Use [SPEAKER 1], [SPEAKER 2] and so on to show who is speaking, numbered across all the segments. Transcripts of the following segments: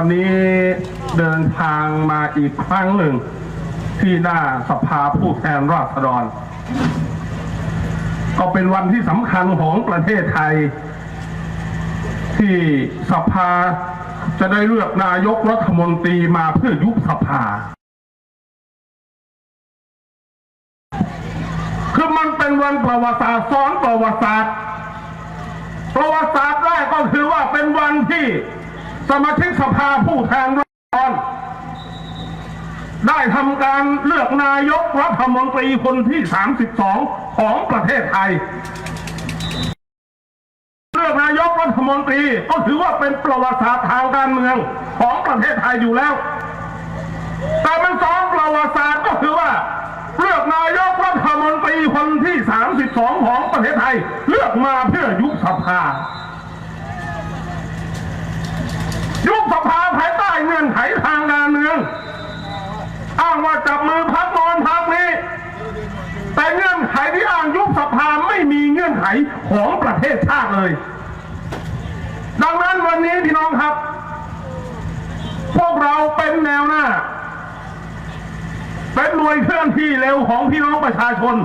[SPEAKER 1] วันนี้เดินทางมาอีกครั้งหนึ่ง ที่หน้าสภาผู้แทนราษฎร ก็เป็นวันที่สำคัญของประเทศไทย ที่สภาจะได้เลือกนายกรัฐมนตรีมาเพื่อยุบสภา คือมันเป็นวันประวัติศาสตร์ซ้อนประวัติศาสตร์ ประวัติศาสตร์แรกก็คือว่าเป็นวันที่ สมาชิกสภาผู้แทนราษฎรได้ทำการเลือกนายกรัฐมนตรีคนที่ 32 ของประเทศไทย เลือกนายกรัฐมนตรีก็ถือว่าเป็นประวัติศาสตร์ทางการเมืองของประเทศไทยอยู่แล้ว แต่มันซ้อนประวัติศาสตร์ก็คือว่า เลือกนายกรัฐมนตรีคนที่ 32 ของประเทศไทย เลือกมาเพื่อยุบสภา ยุบสภาภายใต้เงื่อนไขทางการเมือง อ้างว่าจับมือพักนอนพักนี้ แต่เงื่อนไขที่อ้างยุบสภาไม่มีเงื่อนไขของประเทศชาติเลย ดังนั้นวันนี้พี่น้องครับ พวกเราเป็นแนวหน้า เป็นหน่วยเคลื่อนที่เร็วของพี่น้องประชาชน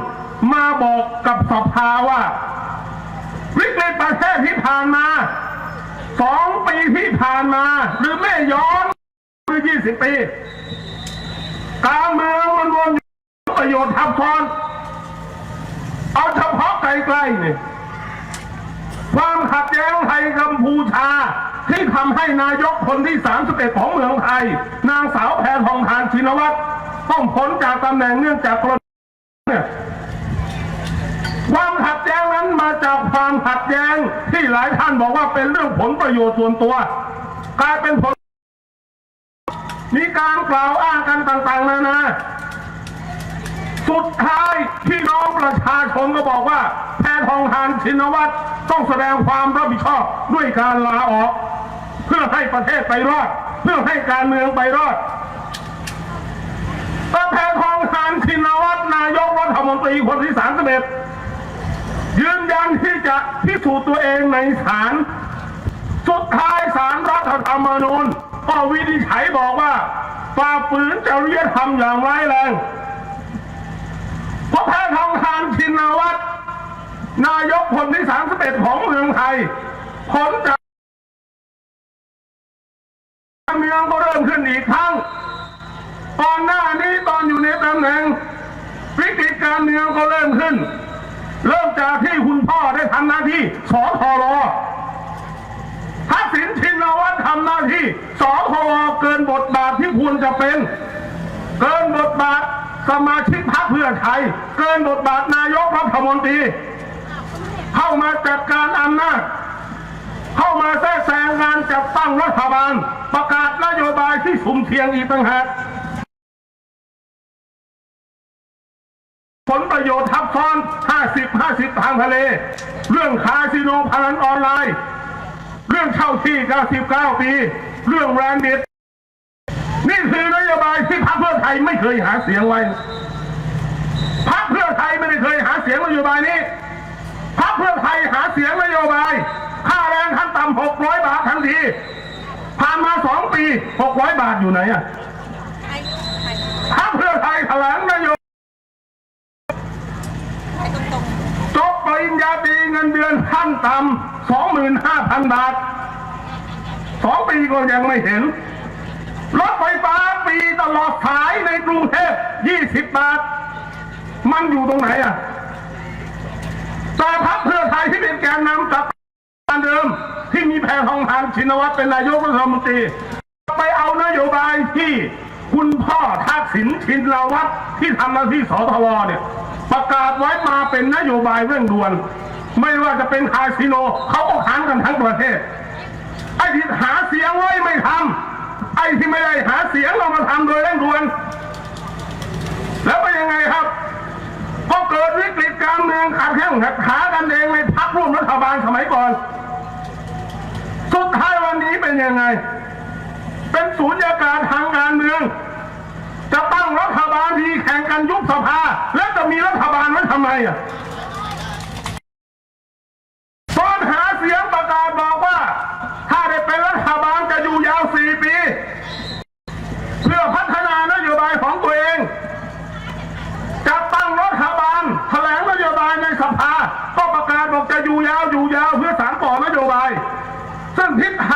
[SPEAKER 1] มาบอกกับสภาว่า วิกฤตประเทศที่ผ่านมา สองปีที่ผ่านมา หรือไม่ย้อนคือยี่สิบปี การเมืองมันวนประโยชน์ทับซ้อน เอาเฉพาะไกล้ๆนี่ความขัดแย้งไทยกัมพูชาที่ทำให้นายกคนที่ 31 ของเมืองไทย นางสาวแพทองทานชินวัตรต้องพ้นจากตำแหน่งเนื่องจากกรณีเนี่ยความขัดแย้งนั้นมาจาก ความขัดแย้งที่หลายท่านบอกว่าเป็นเรื่องผลประโยชน์ส่วนตัว กลายเป็นผล มีการกล่าวอ้างกันต่างๆนานาสุดท้ายพี่น้องประชาชนก็บอกว่าแพทองทานชินวัตรต้องแสดงความรับผิดชอบด้วยการลาออก เพื่อให้ประเทศไปรอด เพื่อให้การเมืองไปรอดแต่แพทองทานชินวัตรนายกรัฐมนตรีคนที่สามสิบเอ็ด ยืนยันที่จะพิสูจน์ตัวเองในศาลสุดท้ายสารรัฐธรรมนูญก็วินิจฉัยบอกว่าฝ่าฝืนจริยธรรมอย่างร้ายแรงเพราะแพทองทานชินวัตรนายกคนที่31ของเมืองไทยผลจากเมืองก็เริ่มขึ้นอีกครั้งก่อนหน้านี้ตอนอยู่ในตำแหน่งวิกฤตการเมืองก็เริ่มขึ้น เริ่มจากที่คุณพ่อได้ทำหน้าที่สอทรทักษิณชินวัตรทำหน้าที่สอทรเกินบทบาทที่ควรจะเป็น เกินบทบาทสมาชิกพรรคเพื่อไทย เกินบทบาทนายกรัฐมนตรี เข้ามาจัดการอำนาจเข้ามาแทรกแซงงานจัดตั้งรัฐบาล ประกาศนโยบายที่สุ่มเสี่ยงอีกต่างหาก ผลประโยชน์ทับซ้อน 50 50 ทางทะเล เรื่องคาสิโนพนันออนไลน์ เรื่องเช่าที่99ปี เรื่องแรนดิตนี่คือนโยบายที่พรรคเพื่อไทยไม่เคยหาเสียงไว้ พรรคเพื่อไทยไม่ได้เคยหาเสียงนโยบายนี้ พรรคเพื่อไทยหาเสียงนโยบาย ค่าแรงขั้นต่ำ600 บาททันที ผ่านมาสองปี 600 บาทอยู่ไหนอะ พรรคเพื่อไทยแถลงนโยบายจบป ริญญาตรีเงินเดือนขั้นต่ำ25,000บาทสองปีก็ยังไม่เห็น รถไฟฟ้าฟรีตลอดสายในกรุงเทพ20บบาท มันอยู่ตรงไหนอะแต่พรรคเพื่อไทยที่เป็นแกนนำจัดการเดิมที่มีแพทองทานชินวัตรเป็นนายกรัฐมนตรี ไปเอานโยบายที่คุณพ่อทักษิณชินวัตรที่ทำหน้าที่สทรเนี่ย ประกาศไว้มาเป็นนโยบายเร่งด่วน ไม่ว่าจะเป็นคาสิโนเขาก็ค้านกันทั้งประเทศ ไอ้ที่หาเสียงไว้ไม่ทำไอ้ที่ไม่ได้หาเสียงเรามาทำโดยเร่งด่วน แล้วเป็นยังไงครับพอเกิดวิกฤตการเมืองขาดแข้งขัดขากันเองในพักร่วมรัฐบาลสมัยก่อนสุดท้ายวันนี้เป็นยังไง เป็นศูนยากาศทางการเมือง จะตั้งรัฐบาลทีแข่งกันยุบสภาและมีรัฐบาลไว้ทำไมอะตอนหาเสียงประกาศบอกว่า ถ้าได้เป็นรัฐบาลจะอยู่ยาวสี่ปี เพื่อพัฒนานโยบายของตัวเองจะตั้งรัฐบาลแถลงนโยบายในสภา ก็ประกาศบอกจะอยู่ยาวอยู่ยาวเพื่อสารต่อนโยบาย ซึ่งทิศท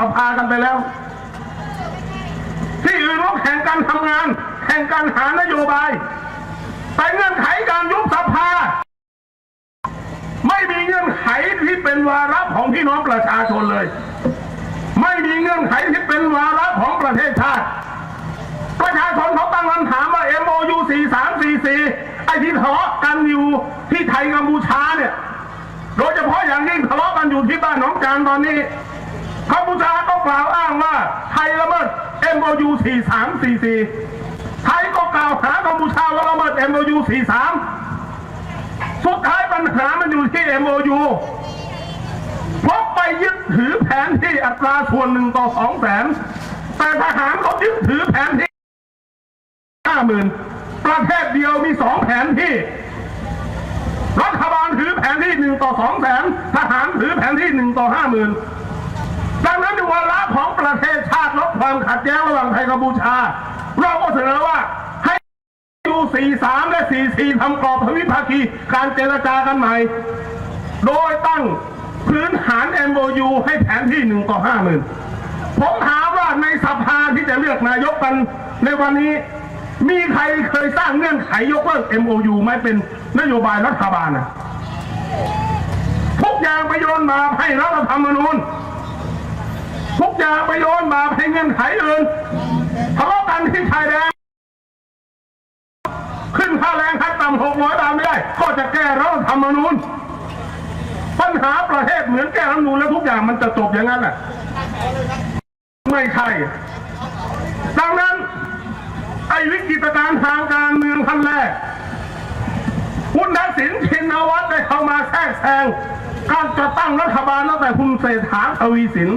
[SPEAKER 1] สภาพากันไปแล้ว ที่อื่นก็แข่งกันทำงาน แข่งกันหานโยบาย แต่เงื่อนไขการยุบสภา ไม่มีเงื่อนไขที่เป็นวาระของพี่น้องประชาชนเลย ไม่มีเงื่อนไขที่เป็นวาระของประเทศชาติ ประชาชนเขาตั้งคำถามว่า MOU 4344ไอ้ที่ทะเลาะกันอยู่ที่ไทยกัมพูชาเนี่ย โดยเฉพาะอย่างยิ่งทะเลาะกันอยู่ที่บ้านหนองจานตอนนี้ กัมพูชาก็กล่าวอ้างว่าไทยละเมิด MOU 4344 ไทยก็กล่าวหากัมพูชาว่าละเมิด MOU 43 สุดท้ายปัญหามันอยู่ที่ MOU เพราะไปยึดถือแผนที่อัตราส่วนหนึ่งต่อสองแสนแต่ทหารเขายึดถือแผนที่ห้าหมื่นประเทศเดียวมีสองแผนที่รัฐบาลถือแผนที่หนึ่งต่อสองแสนทหารถือแผนที่หนึ่งต่อห้าหมื่นดังนั้นใน วาระของประเทศชาติลดความขัดแย้งระหว่างไทยกัมพูชา เราก็เสนอว่าให้ยู43 และ 44ทำกรอบทวิภาคีการเจรจากันใหม่ โดยตั้งพื้นฐาน MOU ให้แผนที่หนึ่งต่อห้าหมื่นผมถามว่าในสภาที่จะเลือกนายกกันในวันนี้มีใครเคยสร้างเงื่อนไขยกเลิก MOU ไหมเป็นนโยบายรัฐบาลนะทุกอย่างไปโยนมาให้รัฐธรรมนูญ ทุกอย่างไปโยนมาให้เงื่อนไขอื่นทะเลาะกันที่ชายแดนขึ้นค่าแรงขั้นต่ำหกร้อยบาทไม่ได้ ก็จะแก้รัฐธรรมนูญปัญหาประเทศเหมือนแก้รัฐธรรมนูญแล้วทุกอย่างมันจะจบอย่างนั้นแหละไม่ใช่ดังนั้น ไอ้วิกฤตการทางการเมืองขั้นแรกคุณทักษิณชินวัตรได้เข้ามาแทรกแซงการจะตั้งรัฐบาลตั้งแต่คุณเศรษฐาทวีสิน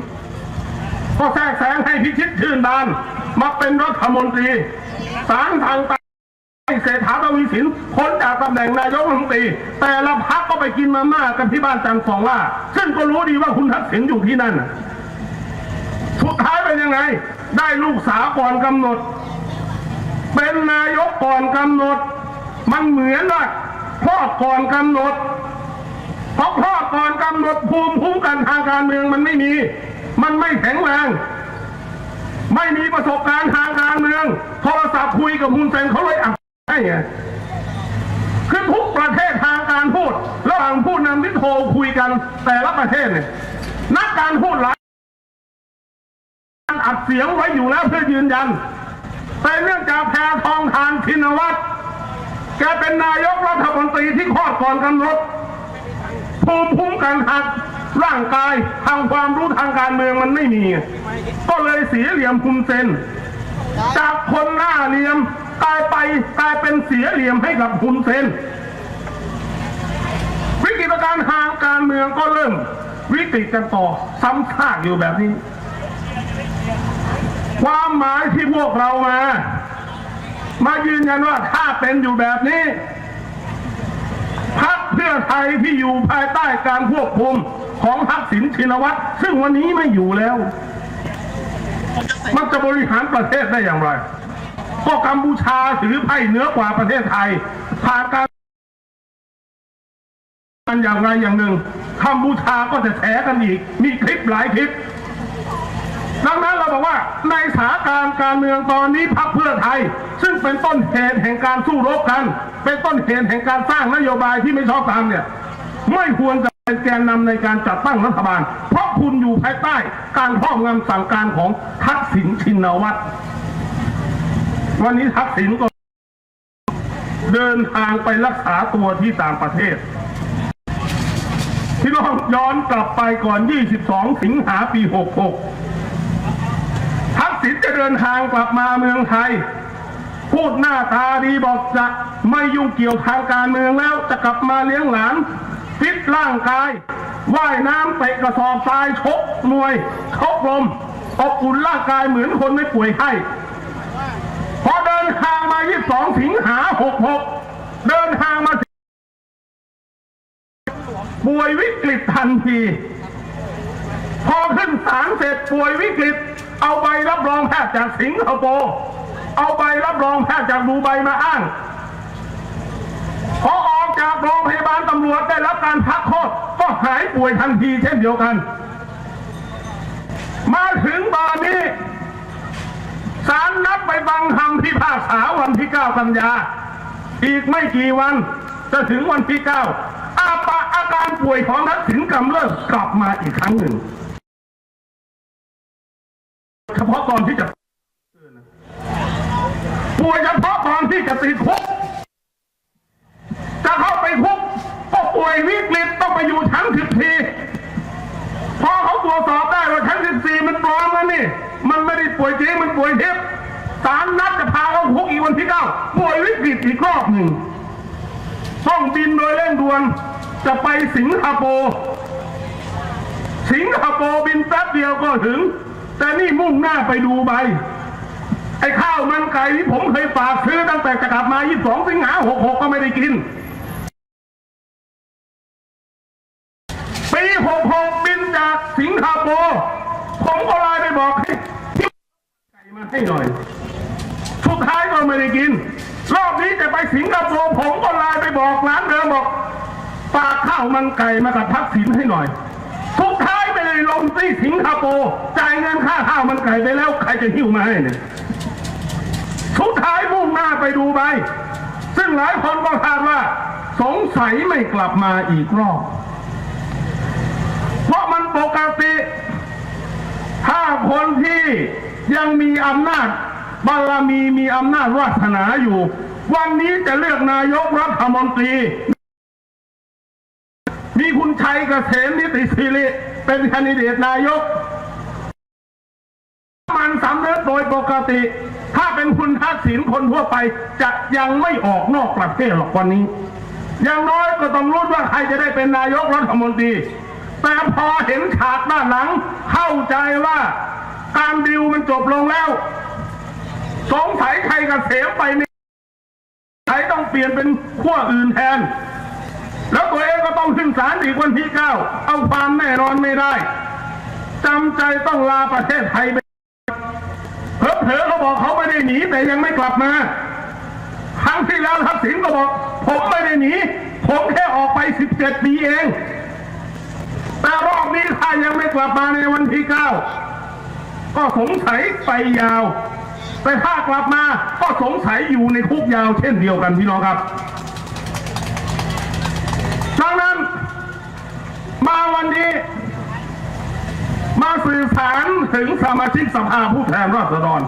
[SPEAKER 1] ก็แทรกแซงให้พิชิตชื่นบาน มาเป็นรัฐมนตรี สารทางตาให้เศรษฐาทวีสินพ้นจากตำแหน่งนายกรัฐมนตรี แต่ละพักก็ไปกินมาม่ากันที่บ้านจันทร์สองล่า ซึ่งก็รู้ดีว่าคุณทักษิณอยู่ที่นั่นสุดท้ายเป็นยังไง ได้ลูกสาวก่อนกำหนด เป็นนายกก่อนกำหนด มันเหมือนว่าคลอก่อนกำหนดเพราะคลอก่อนกำหนดภูมิคุ้มกันทางการเมืองมันไม่มี มันไม่แข็งแรง ไม่มีประสบการณ์ทางการเมืองโทรศัพท์คุยกับมุนเซนเขาเลยอะให้ไงคือทุกประเทศทางการพูดระหว่างผู้นำที่โทรคุยกันแต่ละประเทศเนี่ยนักการพูดหลายอัดเสียงไว้อยู่แล้วเพื่อยืนยัน แต่เนื่องจากแพทองทานชินวัตรแกเป็นนายกรัฐมนตรีที่คลอดก่อนกำหนดภูมิคุ้มกันทาง ร่างกายทางความรู้ทางการเมืองมันไม่มี ก็เลยเสียเหลี่ยมคุมเซนจากคนหน้าเหลี่ยมกลายไปกลายเป็นเสียเหลี่ยมให้กับคุมเซนวิกฤตการทางการเมืองก็เริ่ม วิกฤตกันต่อซ้ำซากอยู่แบบนี้ ความหมายที่พวกเรามา มายืนยันว่าถ้าเป็นอยู่แบบนี้พักเพื่อไทยที่อยู่ภายใต้การควบคุม ของทักษิณชินวัตรซึ่งวันนี้ไม่อยู่แล้ว มันจะบริหารประเทศได้อย่างไรก็กัมพูชาถือไพ่เหนือกว่าประเทศไทย ผ่านการกันอย่างไรอย่างหนึ่งกัมพูชาก็จะแฉกันอีก มีคลิปหลายคลิปดังนั้นเราบอกว่าในสถานการณ์การเมืองตอนนี้พักเพื่อไทย ซึ่งเป็นต้นเหตุแห่งการสู้รบกัน เป็นต้นเหตุแห่งการสร้างนโยบายที่ไม่ชอบธรรมเนี่ย ไม่ควรจะ เป็นแกนนำในการจัดตั้งรัฐบาล เพราะคุณอยู่ภายใต้การครอบงำสั่งการของทักษิณชินวัตร วันนี้ทักษิณก็ เดินทางไปรักษาตัวที่ต่างประเทศ ที่ลองย้อนกลับไปก่อน 22 สิงหาปี 66 ทักษิณจะเดินทางกลับมาเมืองไทย พูดหน้าตาดีบอกจะไม่ยุ่งเกี่ยวทางการเมืองแล้วจะกลับมาเลี้ยงหลาน ฟิตร่างกาย ว่ายน้ำเตะกระสอบทรายชกมวยชกลมอบอุ่นร่างกายเหมือนคนไม่ป่วยไข้พอเดินทางมา 22 สิงหา 66 เดินทางมาป่วยวิกฤตทันที พอขึ้นศาลเสร็จป่วยวิกฤต เอาใบรับรองแพทย์จากสิงคโปร์เอาใบรับรองแพทย์จากดูไบมาอ้าง พอออกจากโรงพ ยาบาลตำรวจได้รับการพักโทษก็หายป่วยทันทีเช่นเดียวกัน มาถึงตอนนี้ศาลนัดไปฟังคำพิพากษาวันที่ 9 กันยา อีกไม่กี่วันจะถึงวันที่ 9 อาปะอาการป่วยของทักษิณกำเริบกลับมาอีกครั้งหนึ่ง เฉพาะตอนที่จะป่วยเฉพาะตอนที่จะติดคุก จะเข้าไปคุกก็ป่ วยวิกฤตต้องไปอยู่ชั้นสิบสี่พอเขาตรวจสอบได้ว่าชั้นสิบสี่มันปลอมแล้วนี่ มันไม่ได้ป่วยจริงมันป่วยทิพย์ศาลนัดจะพาเขาคุกอีกวันที่เก้าป่วยวิกฤตอีกรอบหนึ่งต้องบินโดยเร่งด่วนจะไปสิงคโปร์สิงคโปร์บินแป๊บเดียวก็ถึง แต่นี่มุ่งหน้าไปดูใบไอ้ข้าวมันไก่ที่ผมเคยฝากซื้อตั้งแต่จะกลับมา 22 สิงหา66 ก็ไม่ได้กิน ปี66บินจากสิงคโปร์ผมก็ไลน์ไปบอกให้ที่ไก่มาให้หน่อย สุดท้ายก็ไม่ได้กิน รอบนี้จะไปสิงคโปร์ผมก็ไลน์ไปบอกร้านเดิมบอกฝากข้าวมันไก่มากับทักษิณให้หน่อย สุดท้ายไปเลยลงที่สิงคโปร์จ่ายเงินค่าข้าวมันไก่ไปแล้วใครจะหิ้วมาให้เนี่ยสุดท้ายมุ่งหน้าไปดูใบซึ่งหลายคนก็คาดว่า สงสัยไม่กลับมาอีกรอบ เพราะมันปกติ ถ้าคนที่ยังมีอำนาจบารมีมีอำนาจวาสนาอยู่ วันนี้จะเลือกนายกรัฐมนตรี มีคุณชัยเกษมนิติศิริเป็นแคนดิเดตนายก มันสำเร็จโดยปกติ ถ้าเป็นคุณทักษิณคนทั่วไปจะยังไม่ออกนอกประเทศหรอกวันนี้ อย่างน้อยก็ต้องรู้ว่าใครจะได้เป็นนายกรัฐมนตรี แต่พอเห็นฉากด้านหลัง เข้าใจว่าการดิวมันจบลงแล้ว สงสัยใครกเกษมไปไม่ใครต้องเปลี่ยนเป็นขั้วอื่นแทน แล้วตัวเองก็ต้องขึ้นศาลอีกวันที่เก้าเอาความแน่นอนไม่ได้จำใจต้องลาประเทศไทยไปเผลอๆเขาบอกเขาไม่ได้หนีแต่ยังไม่กลับมาครั้งที่แล้วทักษิณก็บอก ผมไม่ได้หนี ผมแค่ออกไป 17 ปีเอง แต่รอบนี้ถ้ายังไม่กลับมาในวันที่9ก็สงสัยไปยาว แต่ถ้ากลับมาก็สงสัยอยู่ในคุกยาวเช่นเดียวกันพี่น้องครับดังนั้น มาวันนี้ มาสื่อสารถึงสมาชิกสภาผู้แทนราษฎร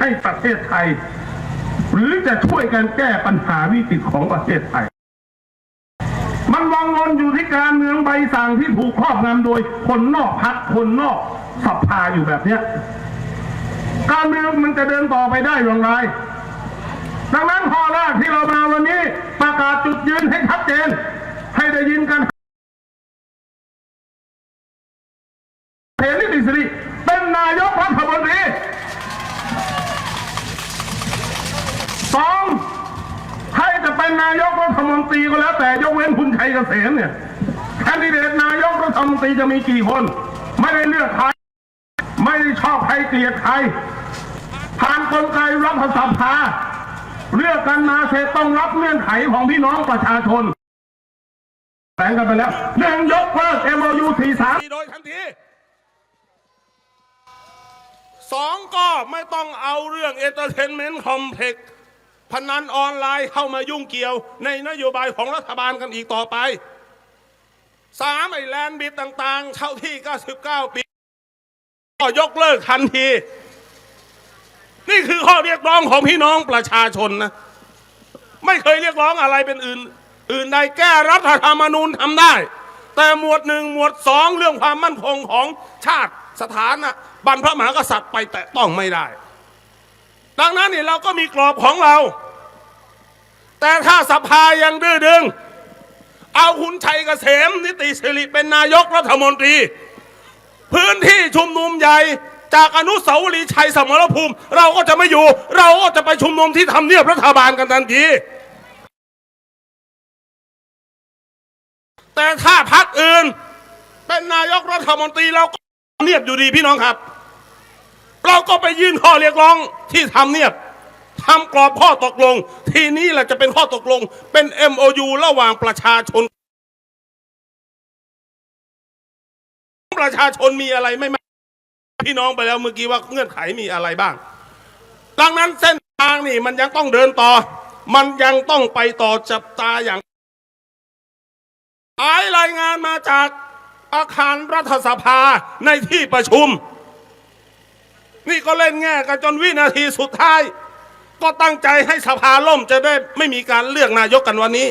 [SPEAKER 1] ให้ประเทศไทย หรือจะช่วยกันแก้ปัญหาวิกฤตของประเทศไทย วังวนอยู่ที่การเมืองใบสั่งที่ผูกครอบงำโดย คนนอกพักคนนอกสภาอยู่แบบเนี้ยการเมืองมันจะเดินต่อไปได้อย่างไร ดังนั้นข้อแรกที่เรามาวันนี้ประกาศจุดยืนให้ชัดเจน ให้ได้ยินกัน เทนิติสิริเป็นนายกรัฐมนตรีสองใครจะเป็นนายกรัฐมนตรีก็แล้วแต่ยกเว้นคุณชัยเกษมเนี่ยแคนดิเดตนายกรัฐมนตรี จะมีกี่คน ไม่ได้เลือกใคร ไม่ได้ชอบใครเกลียดใครผ่านกลไกรัฐสภาเลือกกันมาเสร็จต้องรับเงื่อนไขของพี่น้องประชาชนแบ่งกันไปแล้วหนึ่งยกเลิก MOU 43
[SPEAKER 2] โดยทันทีสองก็ไม่ต้องเอาเรื่อง Entertainment Complex พนันออนไลน์เข้ามายุ่งเกี่ยวในนโยบายของรัฐบาลกันอีกต่อไป สามไอ้แลนด์บิดต่างๆ เช่าที่ 99 ปี ก็ยกเลิกทันที นี่คือข้อเรียกร้องของพี่น้องประชาชนนะ ไม่เคยเรียกร้องอะไรเป็นอื่น อื่นใดแก้รัฐธรรมนูญทำได้ แต่หมวดหนึ่งหมวดสองเรื่องความมั่นคงของชาติสถานะบรรพมหากษัตริย์ไปแตะต้องไม่ได้ ดังนั้นนี่เราก็มีกรอบของเรา แต่ถ้าสภายังดื้อดึง เอาคุณชัยเกษมนิติสิริเป็นนายกรัฐมนตรี พื้นที่ชุมนุมใหญ่จากอนุสาวรีย์ชัยสมรภูมิ เราก็จะไม่อยู่ เราก็จะไปชุมนุมที่ทำเนียบรัฐบาลกันทันทีแต่ถ้าพักอื่น เป็นนายกรัฐมนตรีเราก็เนียบอยู่ดีพี่น้องครับ เราก็ไปยื่นข้อเรียกร้องที่ทำเนียบ ทำกรอบข้อตกลง ทีนี้แหละจะเป็นข้อตกลง เป็น MOU ระหว่างประชาชน ประชาชนมีอะไรไม่มากพี่น้องไปแล้วเมื่อกี้ว่าเงื่อนไขมีอะไรบ้าง ดังนั้นเส้นทางนี่มันยังต้องเดินต่อ มันยังต้องไปต่อจับตาอย่างอายรายงานมาจากอาคารรัฐสภาในที่ประชุม นี่ก็เล่นแง่กันจนวินาทีสุดท้าย ก็ตั้งใจให้สภาล่มจะได้ไม่มีการเลือกนายกกันวันนี้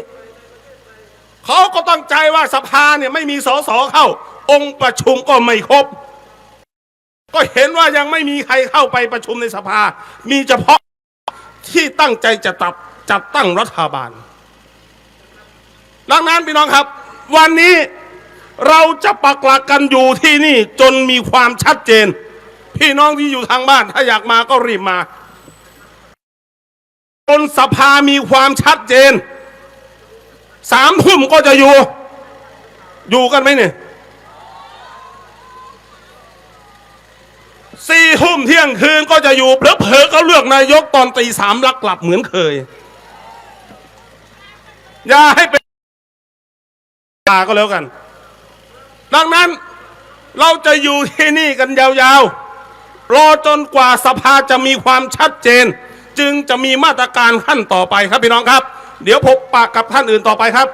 [SPEAKER 2] เขาก็ตั้งใจว่าสภาเนี่ยไม่มีสสเข้า องค์ประชุมก็ไม่ครบ ก็เห็นว่ายังไม่มีใครเข้าไปประชุมในสภา มีเฉพาะที่ตั้งใจจะตับจัดตั้งรัฐบาล ดังนั้นพี่น้องครับ วันนี้เราจะปักหลักกันอยู่ที่นี่จนมีความชัดเจน พี่น้องที่อยู่ทางบ้านถ้าอยากมาก็รีบมา จนสภามีความชัดเจน สามทุ่มก็จะอยู่ อยู่กันไหมเนี่ยสี่ทุ่มเที่ยงคืนก็จะอยู่เพลเพอๆก็เลือกนายกตอนตีสามลักกลับเหมือนเคย อย่าให้เป็นตาก็แล้วกัน ดังนั้นเราจะอยู่ที่นี่กันยาวๆ รอจนกว่าสภาจะมีความชัดเจน จึงจะมีมาตรการขั้นต่อไปครับพี่น้องครับ เดี๋ยวพบปากกับท่านอื่นต่อไปครับ